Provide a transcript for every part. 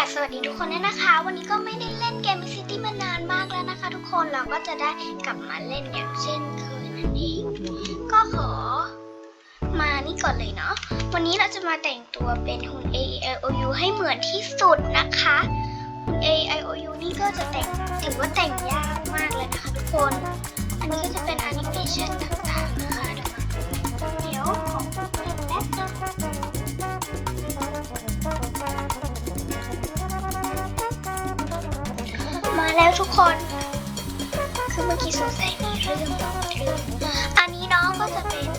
ากสวัสดีทุกคนด้วยนะคะ วันนี้ก็ไม่ได้เล่นเกมซิตี้มานานมากแล้วนะคะ ทุกคนเราก็จะได้กลับมาเล่นอย่างเช่นเคยนั่นเองก็ขอ มานี่ก่อนเลยเนาะวันนี้เราจะมาแต่งตัวเป็นหุ่น AI O U ให้เหมือนที่สุดนะคะหุ่น AI O U นี่ก็จะแต่งถือว่าแต่งยากมากเลยนะคะ ทุกคน อันนี้ก็จะเป็นแอนิเมชันต่างๆนะคะ แล้วทุกคน คือเมื่อกี้สงสัยมีเรื่องต่องอันนี้น้องก็จะเป็น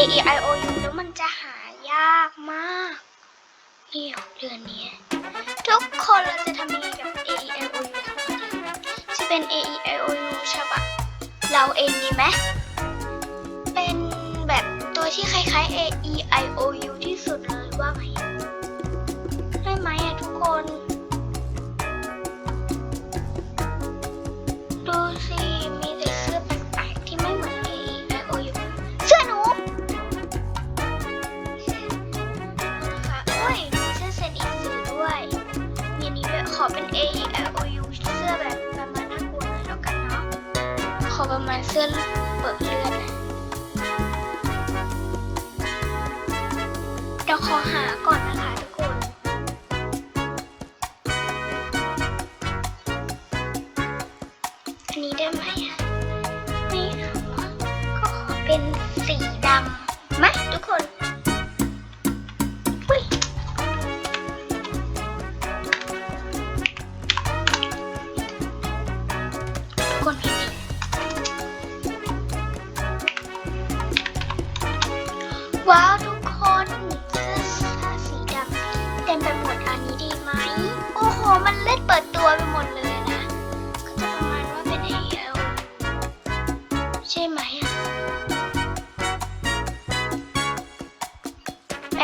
A E I O U แล้วมันจะหายากมากเี่ยเดือนนี้ ทุกคนเราจะทำยังไงกับ A E I O U ทั้งหมดจะเป็น A E I O U ฉบับเราเองดีไหมเป็นแบบตัวที่คล้ายๆ A E I O U ที่สุดเลยว่าไหม เสื้อเปิดเลือดนะเราขอหาก่อนนะคะทุกคนอัน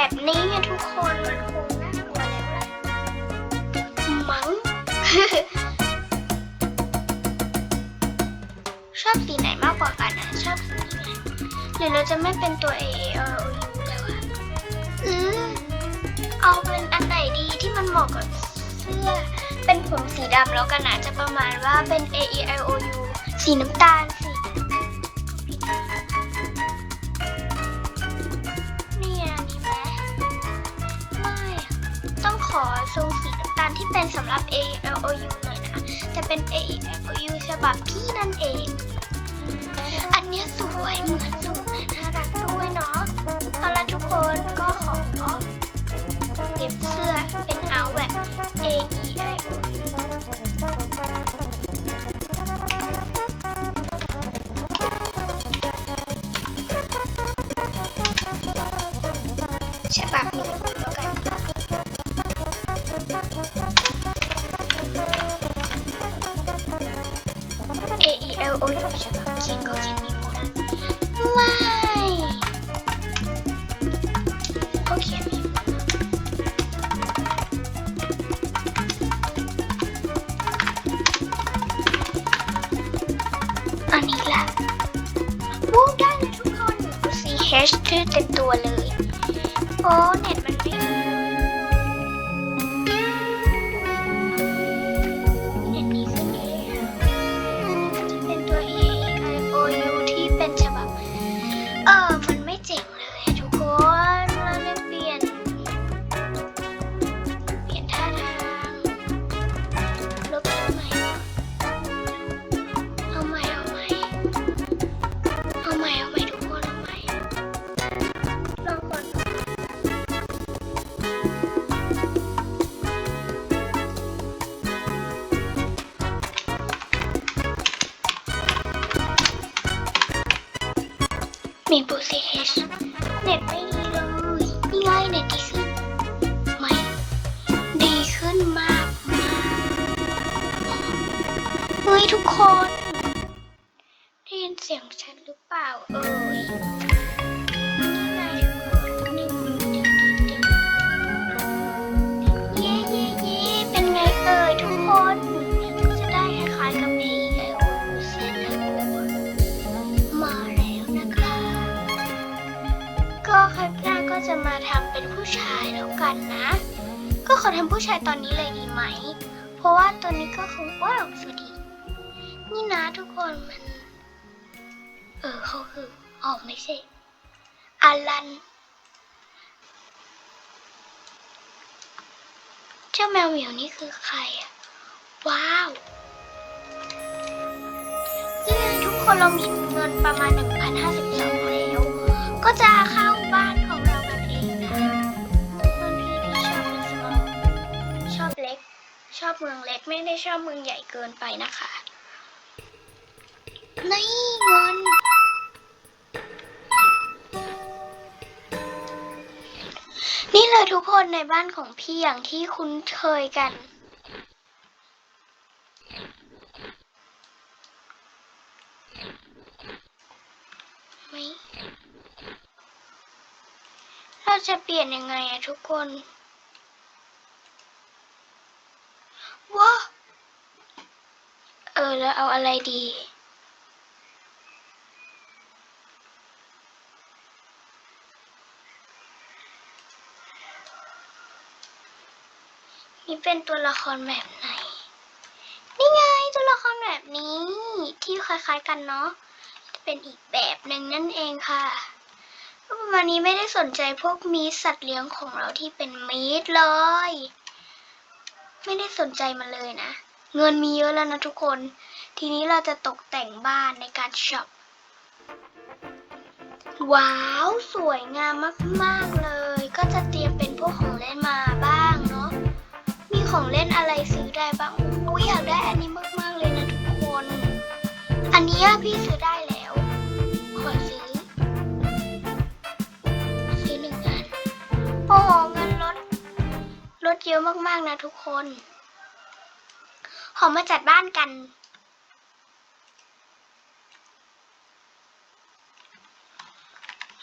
แบบนี้ทุกคนมันคงน่ากลัวแล้วแหละมั้ง ชอบสีไหนมากกว่ากันนะชอบสีนี้ไหมหรือเราจะไม่เป็นตัว A A L O U แล้วอะอือเอาเป็นอันไหนดีที่มันเหมาะกับเสื้อ เป็นผมสีดำแล้วกันนะจะประมาณว่าเป็น A E I O U สีน้ำตาลสี สำหรับ A E I O U หน่อยนะแต่เป็น A E I O U ฉบับพี่นั่นเอง อันเนี้ยสวยเหมือนสู อีกละวูบได้เลยทุกคน C H ชื่อเต็มตัวเลย โอ้เน็ตมันไม่ มีบูซีเฮชเน็ตไม่ดีเลยนี่ไงเน็ตดีขึ้นไหมดีขึ้นมากมากเฮ้ยทุกคน อทำผู้ชายตอนนี้เลยดีไหม เพราะว่าตัวนี้ก็คงว้าวสวัสดีนี่นะทุกคนมัน เออเขาคือออกไม่ใช่อารัน เจ้าแมวเหมียวนี่คือใครอะว้าวนี่ทุกคนเรามีเงินประมาณ 1,052แล้ว ก็จะเข้าบ้าน ชอบเมืองเล็กไม่ได้ชอบเมืองใหญ่เกินไปนะคะนี่เงินนี่เลยทุกคนในบ้านของพี่อย่างที่คุ้นเคยกันไหมเราจะเปลี่ยนยังไงอะทุกคน ว้าเออแล้วเอาอะไรดี นี่เป็นตัวละครแบบไหน นี่ไงตัวละครแบบนี้ ที่คล้ายๆกันเนาะเป็นอีกแบบหนึ่งนั่นเองค่ะก็ประมาณนี้ไม่ได้สนใจพวกมีสัตว์เลี้ยงของเราที่เป็นมีดเลย ไม่ได้สนใจมันเลยนะ เงินมีเยอะแล้วนะทุกคน ทีนี้เราจะตกแต่งบ้านในการช็อป ว้าว สวยงามมากๆเลย ก็จะเตรียมเป็นพวกของเล่นมาบ้างเนาะ มีของเล่นอะไรซื้อได้บ้างอู้อยากได้อันนี้มากๆเลยนะทุกคน อันนี้พี่ซื้อได้แล้ว ขอซื้อ ซื้อหนึ่งอันโอ้ โหเงินลดลดเยอะมากๆนะทุกคนขอมาจัดบ้านกัน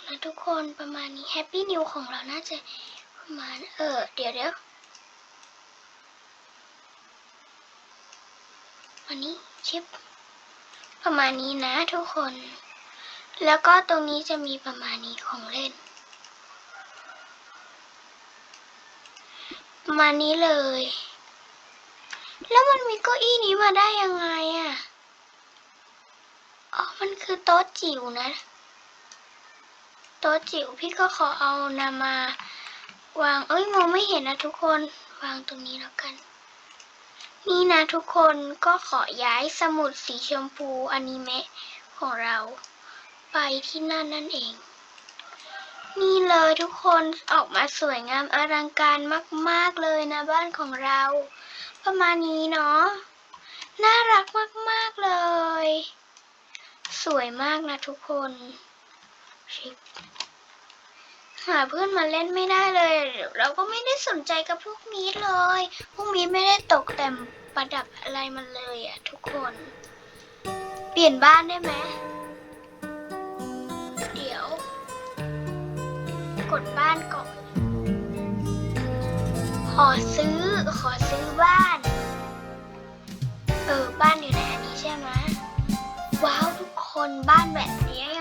นะทุกคนประมาณนี้แฮปปี้นิวของเราน่าจะประมาณเออ เดี๋ยวเดี๋ยววันนี้ชิป ประมาณนี้นะทุกคน แล้วก็ตรงนี้จะมีประมาณนี้ของเล่น ประมาณนี้เลย แล้วมันมีเก้าอี้นี้มาได้ยังไงอะ่ะ อ๋อ มันคือโต๊ะจิ๋วนะ โต๊ะจิ๋วพี่ก็ขอเอานำมาวาง เอ้ยมองไม่เห็นนะทุกคน วางตรงนี้แล้วกัน นี่นะทุกคนก็ขอย้ายสมุดสีชมพูอนิเมะของเรา ไปที่นั่นนั่นเอง นี่เลยทุกคนออกมาสวยงามอลังการมาก ๆ เลยนะบ้านของเรา ประมาณนี้เนาะน่ารักมาก ๆ เลย สวยมากนะทุกคนหาเพื่อนมาเล่นไม่ได้เลยเดี๋ยวเราก็ไม่ได้สนใจกับพวกมีดเลย พวกมีดไม่ได้ตกแต่งประดับอะไรมันเลยอะทุกคน เปลี่ยนบ้านได้ไหม กดบ้านก่อน ขอซื้อ ขอซื้อบ้าน เออ บ้านอยู่ในอันนี้ใช่ไหมว้าวทุกคนบ้านแบบนี้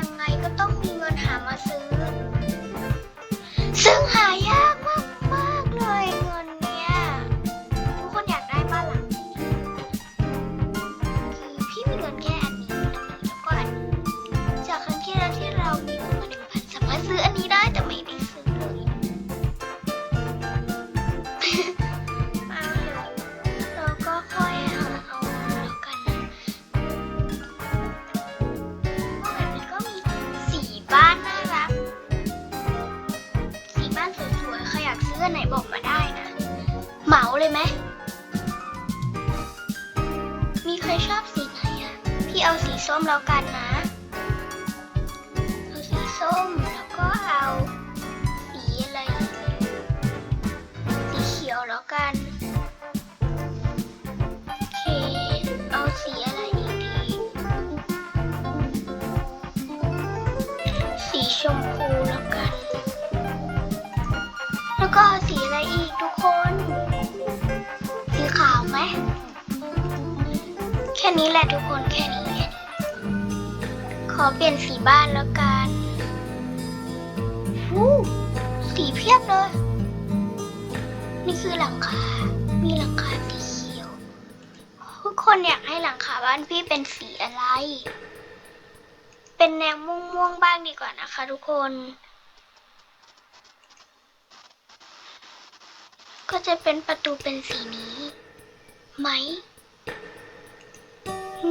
อชอบสีไหนอะพี่เอาสีส้มแล้วกันนะ เอาสีส้มแล้วก็เอาสีอะไร สีเขียวแล้วกันเค เอาสีอะไรดีสีชมพูแล้วกัน แล้วก็สีอะไรอีก ค่นี้แหละทุกคนแค่นี้ ขอเปลี่ยนสีบ้านแล้วกันฟูสีเพียบเลย นี่คือหลังคา มีหลังคาสีเขียว ทุกคนอยากให้หลังคาบ้านพี่เป็นสีอะไร เป็นแนวม่วงๆบ้างดีกว่านะคะ ทุกคน ก็จะเป็นประตูเป็นสีนี้ ไหม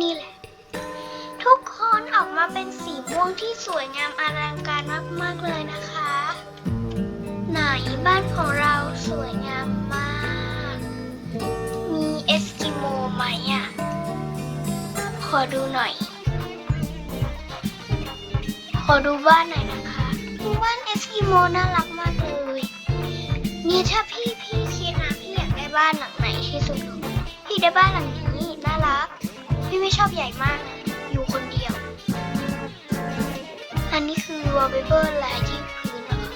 นี่แหละ ทุกคนออกมาเป็นสีม่วงที่สวยงามอลังการมากๆเลยนะคะ ไหนบ้านของเราสวยงามมาก มีเอสกิโมไหมอะ ขอดูหน่อย ขอดูบ้านหน่อยนะคะบ้านเอสกิโมน่ารักมากเลย นี่ถ้าพี่พี่คิดนะพี่อยากได้บ้านหลังไหนที่สุด พี่ได้บ้านหลัง ไม่ชอบใหญ่มากนะอยู่คนเดียว อันนี้คือวอลเปเปอร์และที่พื้นนะคะ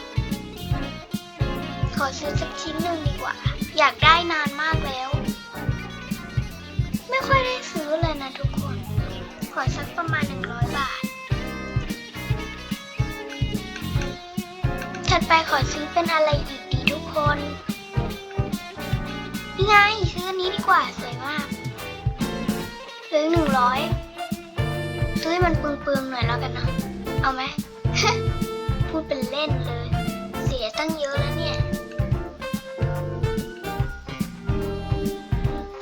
ขอซื้อสักชิ้นหนึ่งดีกว่า อยากได้นานมากแล้ว ไม่ค่อยได้ซื้อเลยนะทุกคน ขอสักประมาณหนึ่งร้อยบาท ถัดไปขอซื้อเป็นอะไรอีกดีทุกคน นี่ไงซื้ออันนี้ดีกว่าสวยมาก เหลือหนึ่งร้อยซื้อให้มันเปลืองๆหน่อยแล้วกันนะ เอาไหม พูดเป็นเล่นเลย เสียตั้งเยอะแล้วเนี่ย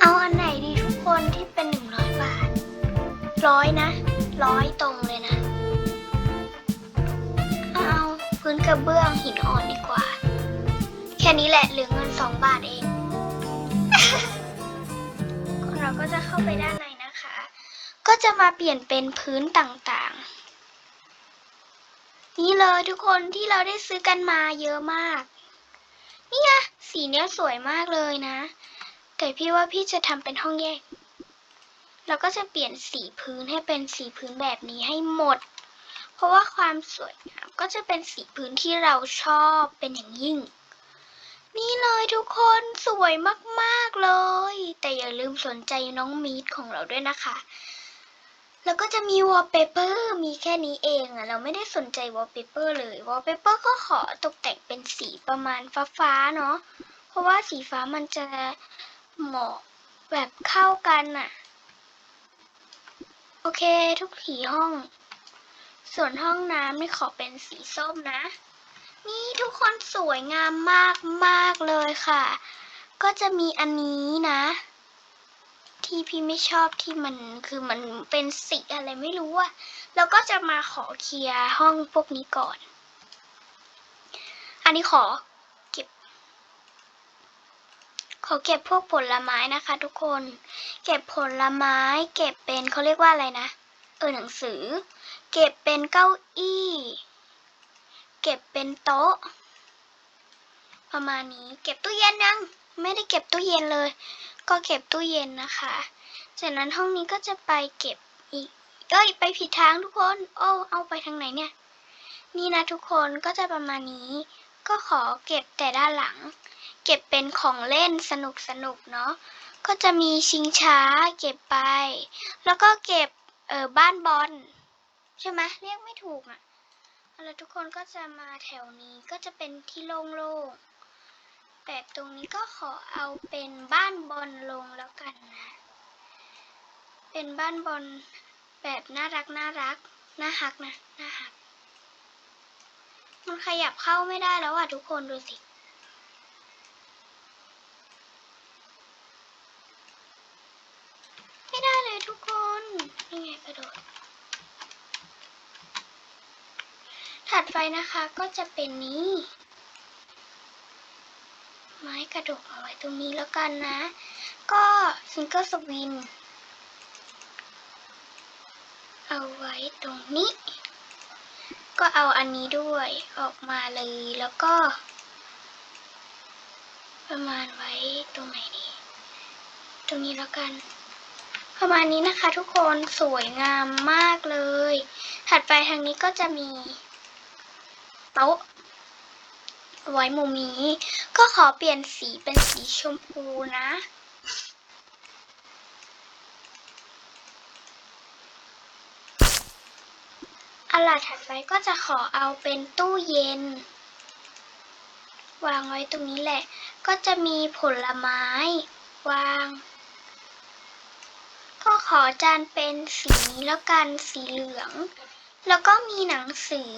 เอาอันไหนดีทุกคนที่เป็นหนึ่งร้อยบาท ร้อยนะ ร้อยตรงเลยนะ เอาพื้นกระเบื้องหินอ่อนดีกว่า แค่นี้แหละเหลือเงินสองบาทเอง คนเราก็จะเข้าไปด้านในนะ จะมาเปลี่ยนเป็นพื้นต่างๆ นี่เลยทุกคนที่เราได้ซื้อกันมาเยอะมาก นี่ไงสีเนี้ยสวยมากเลยนะ แต่พี่ว่าพี่จะทำเป็นห้องแยก เราก็จะเปลี่ยนสีพื้นให้เป็นสีพื้นแบบนี้ให้หมด เพราะว่าความสวยงามก็จะเป็นสีพื้นที่เราชอบเป็นอย่างยิ่งนี่เลยทุกคนสวยมาก ๆ เลย แต่อย่าลืมสนใจน้องมีดของเราด้วยนะคะ แล้วก็จะมีวอลเปเปอร์มีแค่นี้เองอะเราไม่ได้สนใจวอลเปเปอร์เลยวอลเปเปอร์ก็ขอตกแต่งเป็นสีประมาณฟ้าๆเนาะเพราะว่าสีฟ้ามันจะเหมาะแบบเข้ากันอะโอเคทุกสีห้อง ส่วนห้องน้ำนี่ขอเป็นสีส้มนะ นี่ทุกคนสวยงามมากมากๆเลยค่ะ ก็จะมีอันนี้นะ ที่พี่ไม่ชอบที่มันคือมันเป็นสีอะไรไม่รู้อะแล้วก็จะมาขอเคลียร์ห้องพวกนี้ก่อน อันนี้ขอเก็บ ขอเก็บพวกผลไม้นะคะ ทุกคน เก็บผลไม้ เก็บเป็นเขาเรียกว่าอะไรนะ เออหนังสือ เก็บเป็นเก้าอี้ เก็บเป็นโต๊ะ ประมาณนี้ เก็บตู้เย็นยัง ไม่ได้เก็บตู้เย็นเลย ก็เก็บตู้เย็นนะคะ จากนั้นห้องนี้ก็จะไปเก็บอีกเอ้ยไปผิดทางทุกคน โอ้เอาไปทางไหนเนี่ย นี่นะทุกคนก็จะประมาณนี้ ก็ขอเก็บแต่ด้านหลัง เก็บเป็นของเล่นสนุกสนุกๆเนาะก็จะมีชิงช้าเก็บไป แล้วก็เก็บเออบ้านบอลใช่ไหมเรียกไม่ถูกอะแล้วทุกคนก็จะมาแถวนี้ก็จะเป็นที่โล่งๆ แต่ตรงนี้ก็ขอเอาเป็นบ้านบอลลงแล้วกันนะ เป็นบ้านบอลแบบน่ารักน่ารักน่าฮักนะน่าฮัก มันขยับเข้าไม่ได้แล้วอะทุกคนดูสิไม่ได้เลยทุกคนนี่ไงกระโดด ถัดไปนะคะก็จะเป็นนี้ ไม้กระดกเอาไว้ตรงนี้แล้วกันนะ ก็ซิงเกิลสวินเอาไว้ตรงนี้ ก็เอาอันนี้ด้วยออกมาเลยแล้วก็ ประมาณไว้ตรงไหนดีตรงนี้แล้วกัน ประมาณนี้นะคะทุกคนสวยงามมากเลย ถัดไปทางนี้ก็จะมีโต๊ะ ไว้มุมนี้ ก็ขอเปลี่ยนสีเป็นสีชมพูนะ อันหลัดถัดไปก็จะขอเอาเป็นตู้เย็น วางไว้ตรงนี้แหละ ก็จะมีผลไม้ วาง ก็ขอจานเป็นสีนี้แล้วกันสีเหลือง แล้วก็มีหนังสือ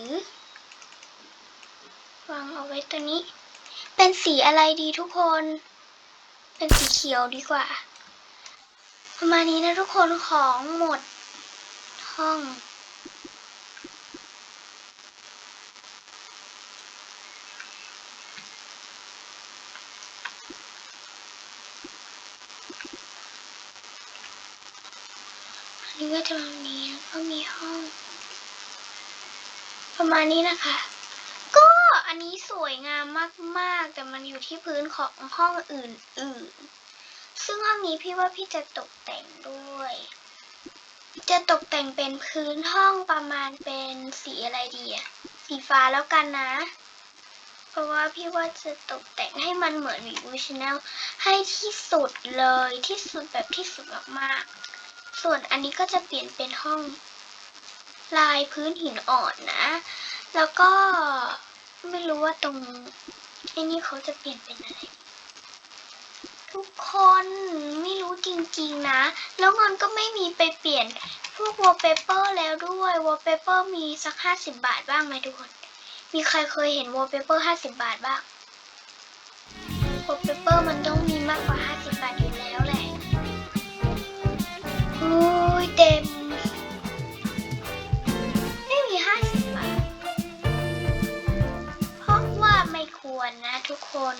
วางเอาไว้ตัวนี้ เป็นสีอะไรดีทุกคน เป็นสีเขียวดีกว่า ประมาณนี้นะทุกคนของหมดห้องนนี้ก็จะมามีแล้ก็มีห้อง ประมาณนี้นะคะ นนี้สวยงามมากๆ แต่มันอยู่ที่พื้นของห้องอื่นๆ ซึ่งห้องนี้พี่ว่าพี่จะตกแต่งด้วย จะตกแต่งเป็นพื้นห้องประมาณเป็นสีอะไรดีอะสีฟ้าแล้วกันนะ เพราะว่าพี่ว่าจะตกแต่งให้มันเหมือนวิวชแนลให้ที่สุดเลยที่สุดแบบที่สุดมากๆ ส่วนอันนี้ก็จะเปลี่ยนเป็นห้องลายพื้นหินอ่อนนะ แล้วก็ ไม่รู้ว่าตรงไอ้นี่เขาจะเปลี่ยนเป็นอะไร ทุกคนไม่รู้จริงๆนะ แล้วเงินก็ไม่มีไปเปลี่ยน พวก wallpaper แล้วด้วย wallpaper มีสักห้าสิบบาทบ้างไหมทุกคน มีใครเคยเห็น wallpaper ห้าสิบบาทบ้าง wallpaper มันต้องมีมากกว่าห้าสิบบาทอยู่แล้วแหละโอ้ยเต็ม ควรนะทุกคน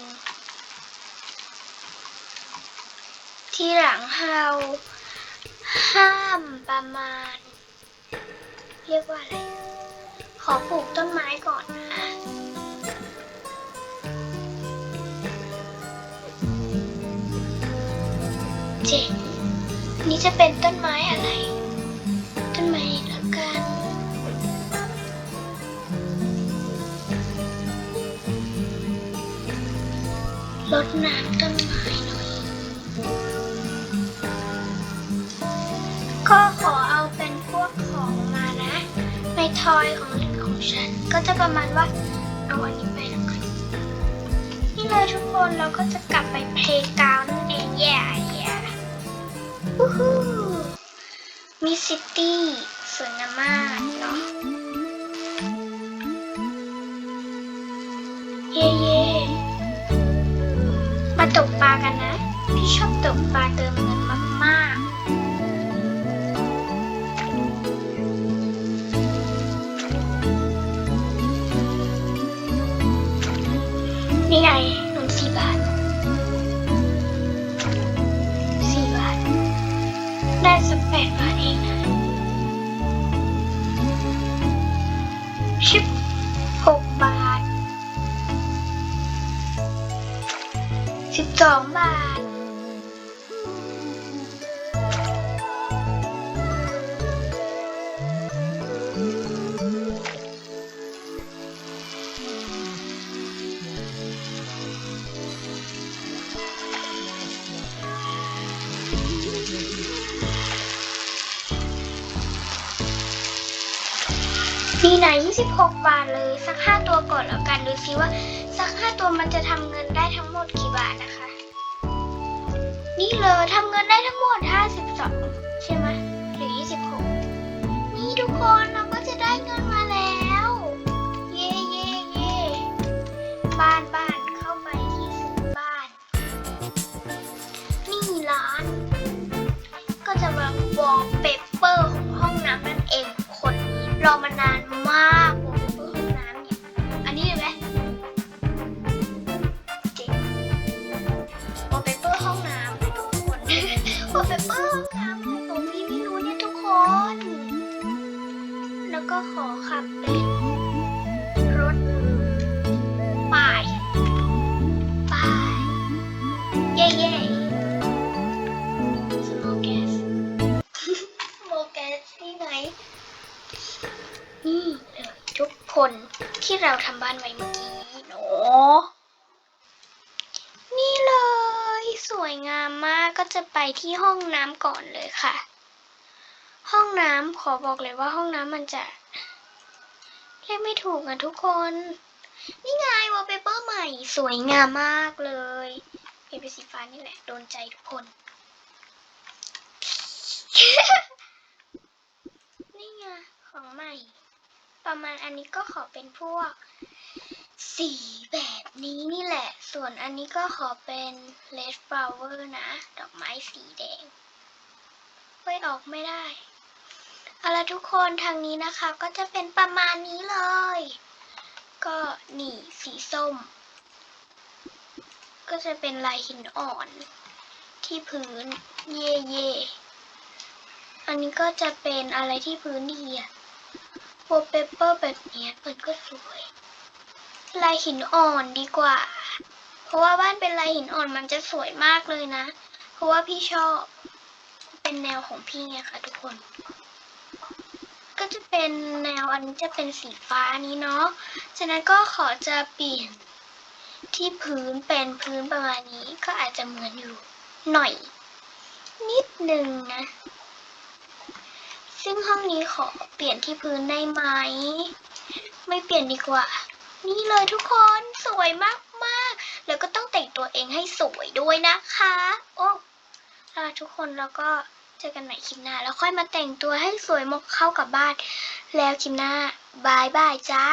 ที่หลังเราห้ามประมาณ เรียกว่าอะไร ขอปลูกต้นไม้ก่อนนะเจนี่จะเป็นต้นไม้อะไร ต้นไม้ รดน้ำต้นไม้หน่อย ก็ขอเอาเป็นพวกของมานะ ในทอยของเล่นของฉัน ก็จะประมาณว่า เอาอันนี้ไปแล้วกันนี่เลยทุกคนเราก็จะกลับไปเพลย์กราวน์นั่นเองแย่แย่วู้ฮู้มีซิตี้สวยงามมาก บตกปลาเติมเงินมากๆ นี่ไง มีไหน 26 บาทเลย สัก 5 ตัวก่อนแล้วกันดูซิว่า สัก 5 ตัวมันจะทำเงินได้ทั้งหมดกี่บาทนะคะ นี่เลยทำเงินได้ทั้งหมด 52 ใช่ไหมหรือ 26 นี่ทุกคนเราก็จะได้เงินมาแล้ว เย่เย่เย่บ้านบ้านเข้าไปที่ซื้อบ้าน นี่ร้าน ก็จะมาวอลเปเปอร์ของห้องน้ำนั่นเองคนรอมานาน อลเปเปอร์ห้องน้ำของพี่ไม่รู้เนี่ยทุกคน แล้วก็ขอขับเป็นรถป้ายป้ายเย่เย่ small gas โมแกสที่ไหน นี่เลยทุกคคนที่เราทำบ้านไว้เมื่อกี้เนาะนี่เลย สวย งามมากก็จะไปที่ห้องน้ำก่อนเลยค่ะ ห้องน้ำขอบอกเลยว่าห้องน้ำมันจะเรียกไม่ถูกอะทุกคน นี่ไงวอลเปเปอร์ใหม่สวยงามมากเลยเป็นสีฟ้านี่แหละโดนใจทุกคน นี่ไงของใหม่ ประมาณอันนี้ก็ขอเป็นพวกสีแบบ นี้นี่แหละ ส่วนอันนี้ก็ขอเป็น red flower นะ ดอกไม้สีแดงเฮ้ออกไม่ได้เอาละทุกคนทางนี้นะคะก็จะเป็นประมาณนี้เลย ก็นี่สีส้ม ก็จะเป็นลายหินอ่อน ที่พื้น เย่เย่อันนี้ก็จะเป็นอะไรที่พื้นดีอะโวเปเปอร์แบบนี้มันก็สวย ลายหินอ่อนดีกว่า เพราะว่าบ้านเป็นลายหินอ่อนมันจะสวยมากเลยนะ เพราะว่าพี่ชอบ เป็นแนวของพี่ไงคะทุกคน ก็จะเป็นแนวอันนี้จะเป็นสีฟ้านี้เนาะ ฉะนั้นก็ขอจะเปลี่ยนที่พื้นเป็นพื้นประมาณนี้ก็อาจจะเหมือนอยู่หน่อย นิดนึงนะ ซึ่งห้องนี้ขอเปลี่ยนที่พื้นได้ไหม ไม่เปลี่ยนดีกว่า นี่เลยทุกคนสวยมากๆ แล้วก็ต้องแต่งตัวเองให้สวยด้วยนะคะ โอ้าทุกคนแล้วก็เจอกันใหม่คลิปหน้า แล้วค่อยมาแต่งตัวให้สวยเหมกเข้ากับบ้าน แล้วคลิปหน้าบายบายจ้า